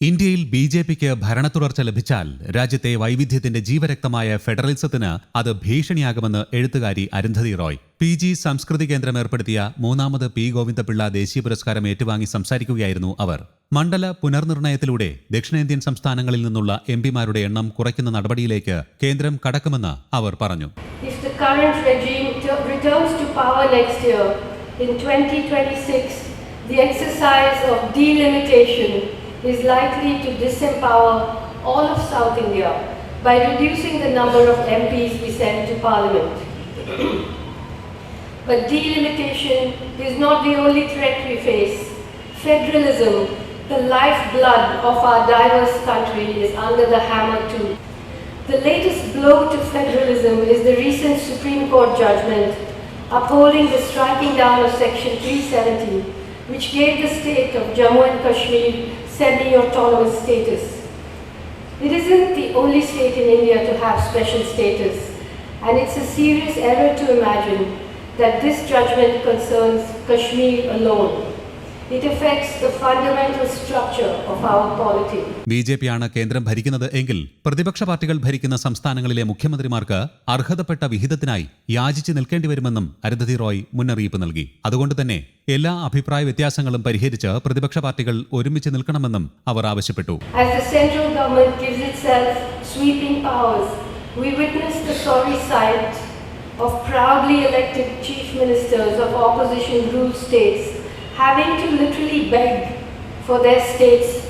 ഇന്ത്യയിൽ B J പിക്ക് ഭരണത്തുടർച്ച ലഭിച്ചാൽ രാജ്യത്തെ വൈവിധ്യത്തിന്റെ ജീവരക്തമായ ഫെഡറലിസത്തിന് അത് ഭീഷണിയാകുമെന്ന് എഴുത്തുകാരി അരുന്ധതി റോയ്. പി ജി സംസ്കൃതി കേന്ദ്രം ഏർപ്പെടുത്തിയ മൂന്നാമത് പി ഗോവിന്ദപിള്ള ദേശീയ പുരസ്കാരം ഏറ്റുവാങ്ങി സംസാരിക്കുകയായിരുന്നു അവർ. മണ്ഡല പുനർനിർണയത്തിലൂടെ ദക്ഷിണേന്ത്യൻ സംസ്ഥാനങ്ങളിൽ നിന്നുള്ള എം പിമാരുടെ എണ്ണം കുറയ്ക്കുന്ന നടപടിയിലേക്ക് കേന്ദ്രം കടക്കുമെന്ന് അവർ പറഞ്ഞു. If the current regime t- returns to power next year, in 2026, the exercise of delimitation is likely to disempower all of South India by reducing the number of MPs we send to parliament. But delimitation is not the only threat we face. Federalism, the lifeblood of our diverse country, is under the hammer too. The latest blow to federalism is the recent Supreme Court judgment upholding the striking down of Section 370, which gave the state of Jammu and Kashmir semi-autonomous status. It isn't the only state in India to have special status, and it's a serious error to imagine that this judgment concerns Kashmir alone. B J പിയാണ് കേന്ദ്രം ഭരിക്കുന്നത് എങ്കിൽ പ്രതിപക്ഷ പാർട്ടികൾ ഭരിക്കുന്ന സംസ്ഥാനങ്ങളിലെ മുഖ്യമന്ത്രിമാർക്ക് അർഹതപ്പെട്ട വിഹിതത്തിനായി യാചിച്ചു നിൽക്കേണ്ടി വരുമെന്നും അരുന്ധതി റോയ് മുന്നറിയിപ്പ് നൽകി. അതുകൊണ്ട് തന്നെ എല്ലാ അഭിപ്രായ വ്യത്യാസങ്ങളും പരിഹരിച്ച് പ്രതിപക്ഷ പാർട്ടികൾ ഒരുമിച്ച് നിൽക്കണമെന്നും അവർ ആവശ്യപ്പെട്ടു. Of proudly elected chief ministers of opposition ruled states having to literally beg for their state's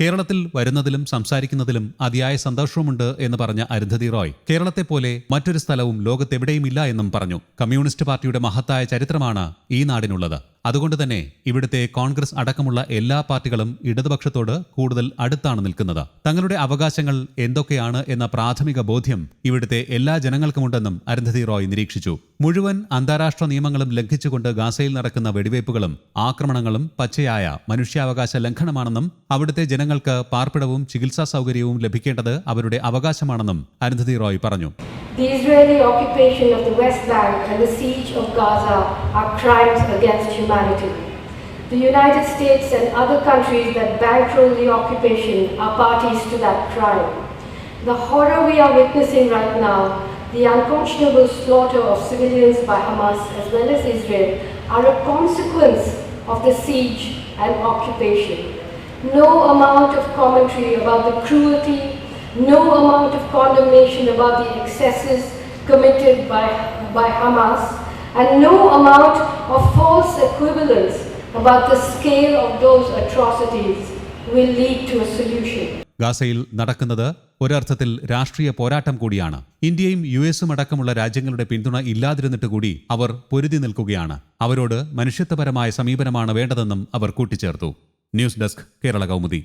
കേരളത്തിൽ വരുന്നതിലും സംസാരിക്കുന്നതിലും അതിയായ സന്തോഷവുമുണ്ട് എന്ന് പറഞ്ഞ അരുന്ധതി റോയ് കേരളത്തെ പോലെ മറ്റൊരു സ്ഥലവും ലോകത്തെവിടെയുമില്ല എന്നും പറഞ്ഞു. കമ്മ്യൂണിസ്റ്റ് പാർട്ടിയുടെ മഹത്തായ ചരിത്രമാണ് ഈ നാടിനുള്ളത്. അതുകൊണ്ട് തന്നെ ഇവിടുത്തെ കോൺഗ്രസ് അടക്കമുള്ള എല്ലാ പാർട്ടികളും ഇടതുപക്ഷത്തോട് കൂടുതൽ അടുത്താണ് നിൽക്കുന്നത്. തങ്ങളുടെ അവകാശങ്ങൾ എന്തൊക്കെയാണ് എന്ന പ്രാഥമിക ബോധ്യം ഇവിടുത്തെ എല്ലാ ജനങ്ങൾക്കുമുണ്ടെന്നും അരുന്ധതി റോയ് നിരീക്ഷിച്ചു. മുഴുവൻ അന്താരാഷ്ട്ര നിയമങ്ങളും ലംഘിച്ചുകൊണ്ട് ഗാസയിൽ നടക്കുന്ന വെടിവയ്പ്പുകളും ആക്രമണങ്ങളും പച്ചയായ മനുഷ്യാവകാശ ലംഘനമാണെന്നും അവിടുത്തെ ജനങ്ങൾക്ക് പാർപ്പിടവും ചികിത്സാ സൗകര്യവും ലഭിക്കേണ്ടത് അവരുടെ അവകാശമാണെന്നും അരുന്ധതി റോയ് പറഞ്ഞു The Israeli occupation of the West Bank and the siege of Gaza are crimes against humanity. The United States and other countries that bankroll the occupation are parties to that crime. The horror we are witnessing right now, the unconscionable slaughter of civilians by Hamas as well as Israel, are a consequence of the siege and occupation. No amount of commentary about the cruelty no amount of condemnation about the excesses committed by, by Hamas, and no amount of false equivalence about the scale of those atrocities will lead to a solution. ഗാസയിൽ നടക്കുന്നത് ഒരർത്ഥത്തിൽ രാഷ്ട്രീയ പോരാട്ടം കൂടിയാണ്. ഇന്ത്യയും U എസും അടക്കമുള്ള രാജ്യങ്ങളുടെ പിന്തുണ ഇല്ലാതിരുന്നിട്ട് കൂടി അവർ പൊരുതി നിൽക്കുകയാണ്. അവരോട് മനുഷ്യത്വപരമായ സമീപനമാണ് വേണ്ടതെന്നും അവർ കൂട്ടിച്ചേർത്തു. News desk Kerala Kaumudi.